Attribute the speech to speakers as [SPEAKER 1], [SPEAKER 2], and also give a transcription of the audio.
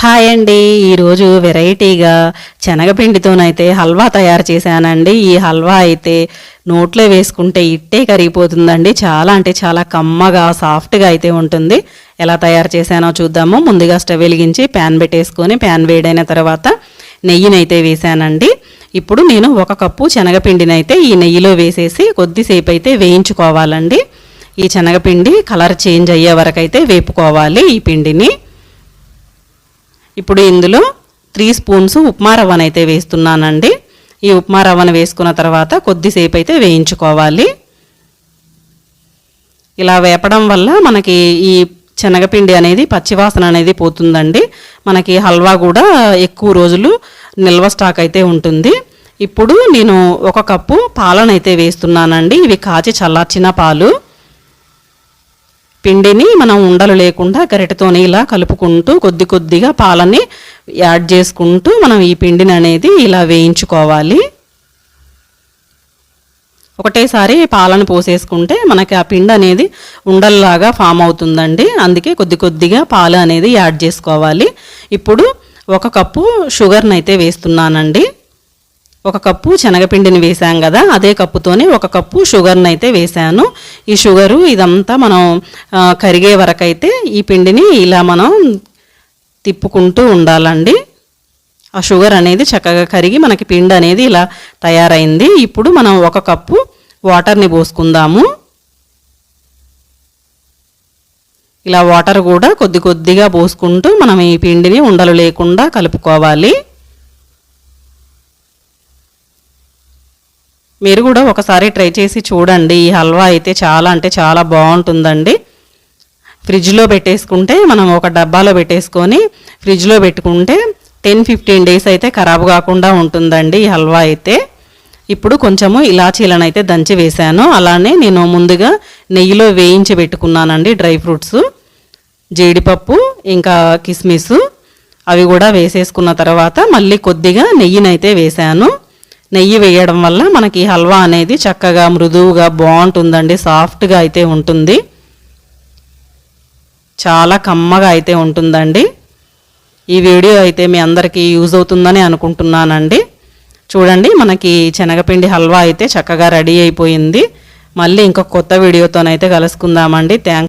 [SPEAKER 1] Hi అండి. ఈరోజు వెరైటీగా శనగపిండితోనైతే హల్వా తయారు చేశానండి. ఈ హల్వా అయితే నోట్లో వేసుకుంటే ఇట్టే కరిగిపోతుందండి. చాలా అంటే చాలా కమ్మగా సాఫ్ట్గా అయితే ఉంటుంది. ఎలా తయారు చేశానో చూద్దాము. ముందుగా స్టవ్ వెలిగించి ప్యాన్ పెట్టేసుకొని ప్యాన్ వేడైన తర్వాత నెయ్యినైతే వేశానండి. ఇప్పుడు నేను ఒక కప్పు శనగపిండినైతే ఈ నెయ్యిలో వేసేసి కొద్దిసేపు అయితే వేయించుకోవాలండి. ఈ శనగపిండి కలర్ చేంజ్ అయ్యే వరకు అయితే వేపుకోవాలి ఈ పిండిని. ఇప్పుడు ఇందులో త్రీ స్పూన్స్ ఉప్మా రవ్వనైతే వేస్తున్నానండి. ఈ ఉప్మా రవ్వను వేసుకున్న తర్వాత కొద్దిసేపు అయితే వేయించుకోవాలి. ఇలా వేపడం వల్ల మనకి ఈ శనగపిండి అనేది పచ్చివాసన అనేది పోతుందండి. మనకి హల్వా కూడా ఎక్కువ రోజులు నిల్వ స్టాక్ అయితే ఉంటుంది. ఇప్పుడు నేను ఒక కప్పు పాలనైతే వేస్తున్నానండి. ఇవి కాచి చల్లార్చిన పాలు. పిండిని మనం ఉండలు లేకుండా గరిటతోనే ఇలా కలుపుకుంటూ కొద్ది కొద్దిగా పాలని యాడ్ చేసుకుంటూ మనం ఈ పిండిని అనేది ఇలా వేయించుకోవాలి. ఒకటేసారి పాలను పోసేసుకుంటే మనకి ఆ పిండి అనేది ఉండల్లాగా ఫామ్ అవుతుందండి. అందుకే కొద్ది కొద్దిగా పాలు అనేది యాడ్ చేసుకోవాలి. ఇప్పుడు ఒక కప్పు షుగర్ని అయితే వేస్తున్నానండి. ఒక కప్పు శనగపిండిని వేసాం కదా అదే కప్పుతోనే ఒక కప్పు షుగర్ని అయితే వేసాను ఈ షుగరు ఇదంతా మనం కరిగే వరకైతే ఈ పిండిని ఇలా మనం తిప్పుకుంటూ ఉండాలండి. ఆ షుగర్ అనేది చక్కగా కరిగి మనకి పిండి అనేది ఇలా తయారైంది. ఇప్పుడు మనం ఒక కప్పు వాటర్ని పోసుకుందాము. ఇలా వాటర్ కూడా కొద్ది కొద్దిగా పోసుకుంటూ మనం ఈ పిండిని ఉండలు లేకుండా కలుపుకోవాలి. మీరు కూడా ఒకసారి ట్రై చేసి చూడండి. ఈ హల్వా అయితే చాలా అంటే చాలా బాగుంటుందండి. ఫ్రిడ్జ్లో పెట్టేసుకుంటే మనం ఒక డబ్బాలో పెట్టేసుకొని ఫ్రిడ్జ్లో పెట్టుకుంటే టెన్ ఫిఫ్టీన్ డేస్ అయితే ఖరాబ్ కాకుండా ఉంటుందండి ఈ హల్వా అయితే. ఇప్పుడు కొంచెము ఇలాచీలను అయితే దంచి వేశాను. అలానే నేను ముందుగా నెయ్యిలో వేయించి పెట్టుకున్నానండి డ్రై ఫ్రూట్స్ జీడిపప్పు ఇంకా కిస్మిస్. అవి కూడా వేసేసుకున్న తర్వాత మళ్ళీ కొద్దిగా నెయ్యినైతే వేశాను. నెయ్యి వేయడం వల్ల మనకి హల్వా అనేది చక్కగా మృదువుగా బాగుంటుందండి. సాఫ్ట్గా అయితే ఉంటుంది. చాలా కమ్మగా అయితే ఉంటుందండి. ఈ వీడియో అయితే మీ అందరికీ యూజ్ అవుతుందని అనుకుంటున్నానండి. చూడండి మనకి శనగపిండి హల్వా అయితే చక్కగా రెడీ అయిపోయింది. మళ్ళీ ఇంకొక కొత్త వీడియోతోనైతే కలుసుకుందామండి. థ్యాంక్